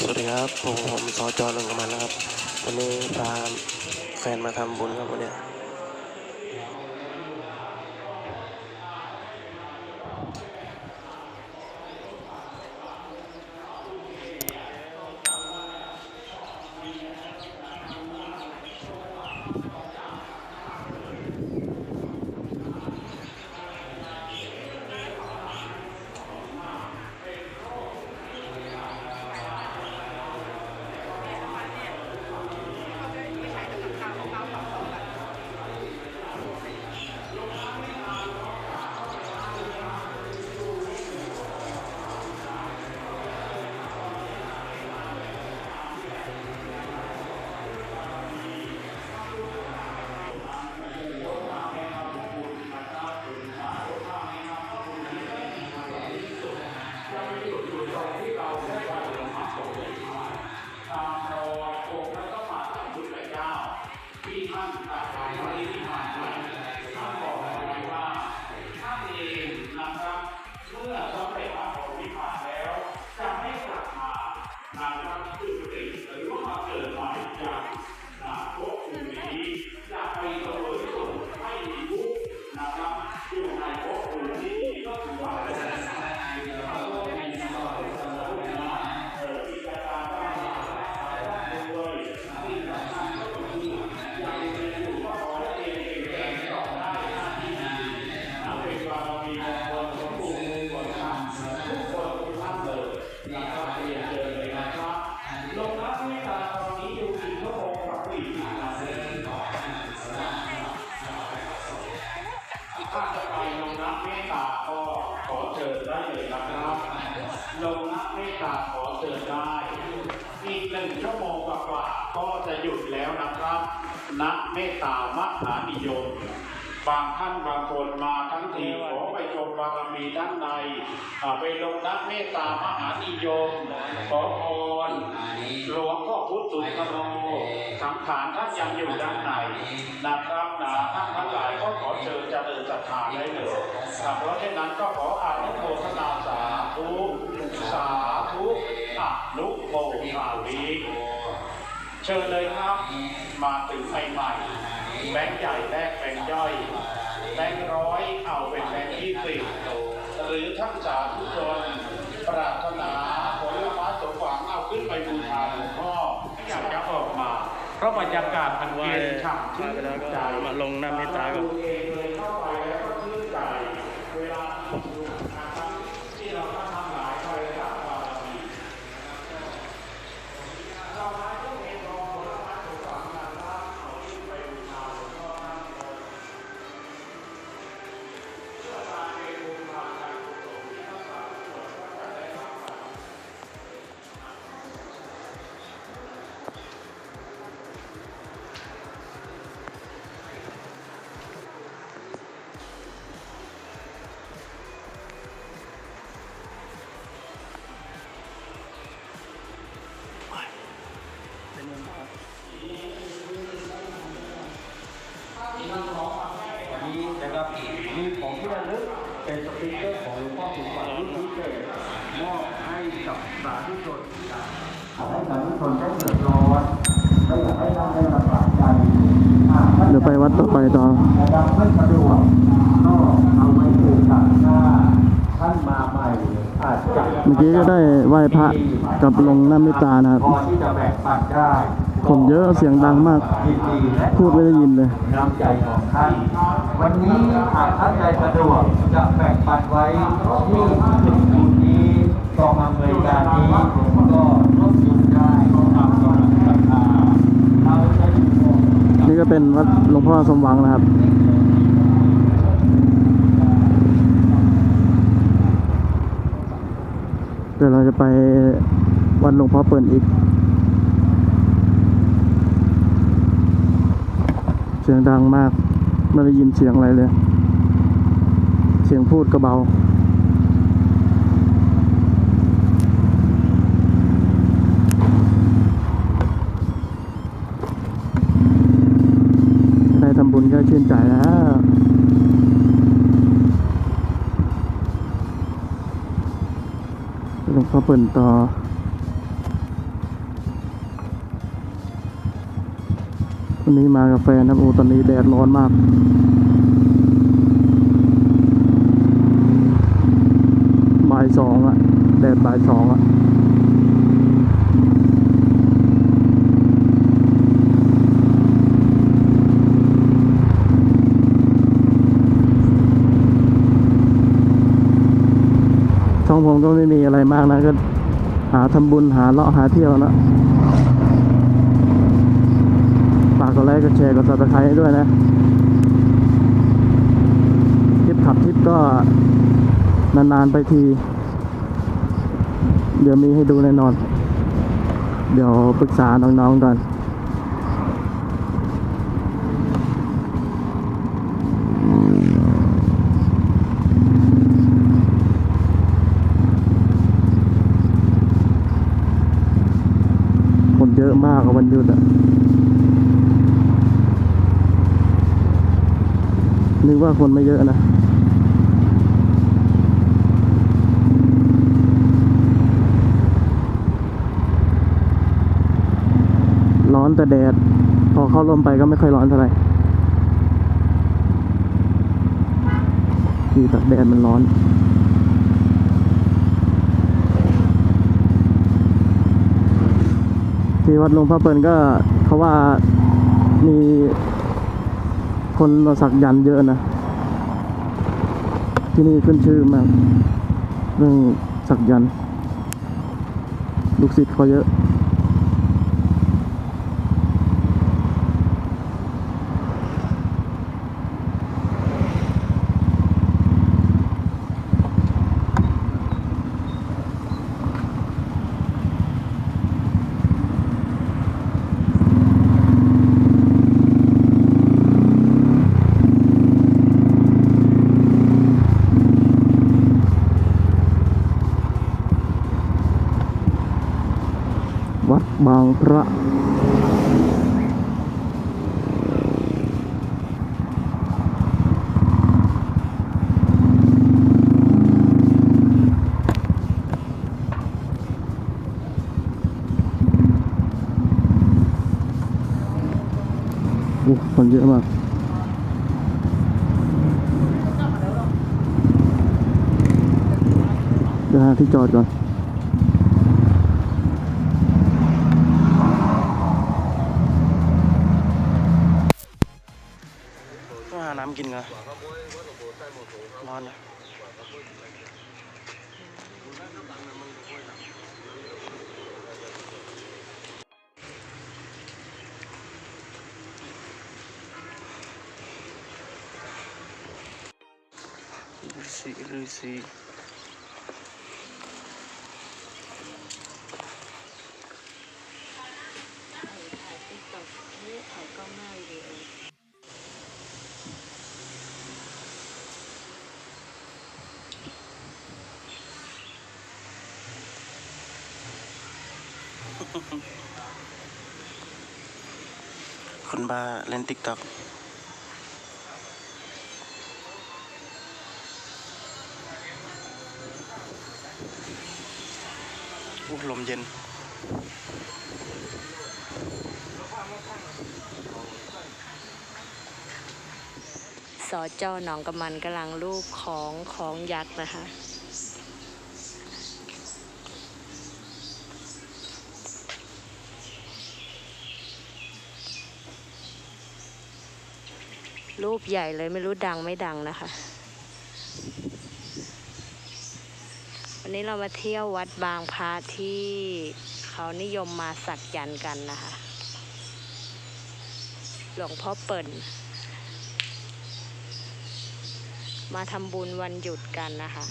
สวัสดีครับผมผมสจหนึ่งของมันนะครับ วันนี้พาแฟนมาทำบุญครับวันนี้ 啊，他是不是等于等于方法是哪一家？ เชิญได้เลยนะครับลงนักเมตตาขอเชิญได้ อีกหนึ่งชั่วโมงกว่าก็จะหยุดแล้วนะครับ นักเมตตามหานิยม บางท่านบางคนมาทั้งทีขอไปชมบารมีด้านในไปลงนักเมตตามหานิยมขอพรหลวงพ่อพุทธสุนทรโรสังขารท่านยังอยู่ด้านในนะครับนะท่านทั้งหลายก็ขอเชิญเจริญศรัทธาได้เลยครับเพราะฉะนั้นก็ขออานุโมทนาสาธุสาธุอนุโมทนาวิเชิญเลยครับ มาถึงใหม่ๆ แบงค์ใหญ่แลกแบงค์ย่อย แบงค์ร้อยเอาเป็นแบงค์ยี่สิบหรือท่านสาธุชนปรารถนาผลไม้สมหวังเอาขึ้นไปบูชาหลวงพ่ออยากจะออกมา เพราะบรรยากาศมันเย็นฉ่ำชื่นใจมาลงน้ำเมตตาก็ เดี๋ยวไปวัดต่อไปต่อนะครับไม่สะดวกก็เอาไว้ปลูกตัดหน้าท่านมาใหม่อาจจะเมื่อกี้ก็ได้ไหว้พระกับลงน้ำเมตตานะครับ พอที่จะแบ่งปันได้คนเยอะเสียงดังมาก ยินดีและพูดไม่ได้ยินเลย น้ำใจของท่าน วันนี้หากท่านใดสะดวกจะแบ่งปันไว้ที่จุดนี้ กองอำนวยการนี้ก็ร่วมจุดได้ตามความศรัทธาเราจะอยู่นี่ก็เป็นวัดหลวงพ่อสมหวังนะครับ เดี๋ยวเราจะไปวัดหลวงพ่อเปิ่นอีก เสียงดังมาก ไม่ได้ยินเสียงอะไรเลย เสียงพูดก็เบา ก็ชื่นใจแล้วหลวงพ่อเปิ่นต่อวันนี้มากาแฟนะโอ้ตอนนี้แดดร้อนมากบ่ายสองอะแดดบ่ายสองอะ ช่องผมก็ไม่มีอะไรมากนะก็หาทำบุญหาเลาะหาเที่ยวนะฝากกดไลค์กดแชร์กดซับสไครต์ให้ด้วยนะทริปขับทริปก็นานๆไปที เดี๋ยวมีให้ดูแน่นอน เดี๋ยวปรึกษาน้องๆก่อน คนเยอะ มากอะวันหยุดอะนึกว่าคนไม่เยอะนะร้อนแต่แดด พอเข้าลมไปก็ไม่ค่อยร้อนเท่าไหร่ที่ตักแดดมันร้อน ที่วัดหลวงพ่อเปิลก็เขาว่ามีคนมาสักยันเยอะนะ ที่นี่ขึ้นชื่อมากเรื่องสักยัน ลูกศิษย์เขาเยอะ บางพระโอ้คนเยอะมากเดี๋ยวหาที่จอดก่อน น้ำกินกันร้อนนะฤาษีฤาษี คนบ้าเล่นติ๊กต็อกอู้ลมเย็น สอจอหนองกำมันกำลังรูปของของยักษ์นะคะ รูปใหญ่เลยไม่รู้ดังไม่ดังนะคะ วันนี้เรามาเที่ยววัดบางพระที่เขานิยมมาสักยันต์กันนะคะ หลวงพ่อเปิ่น มาทำบุญวันหยุดกันนะคะ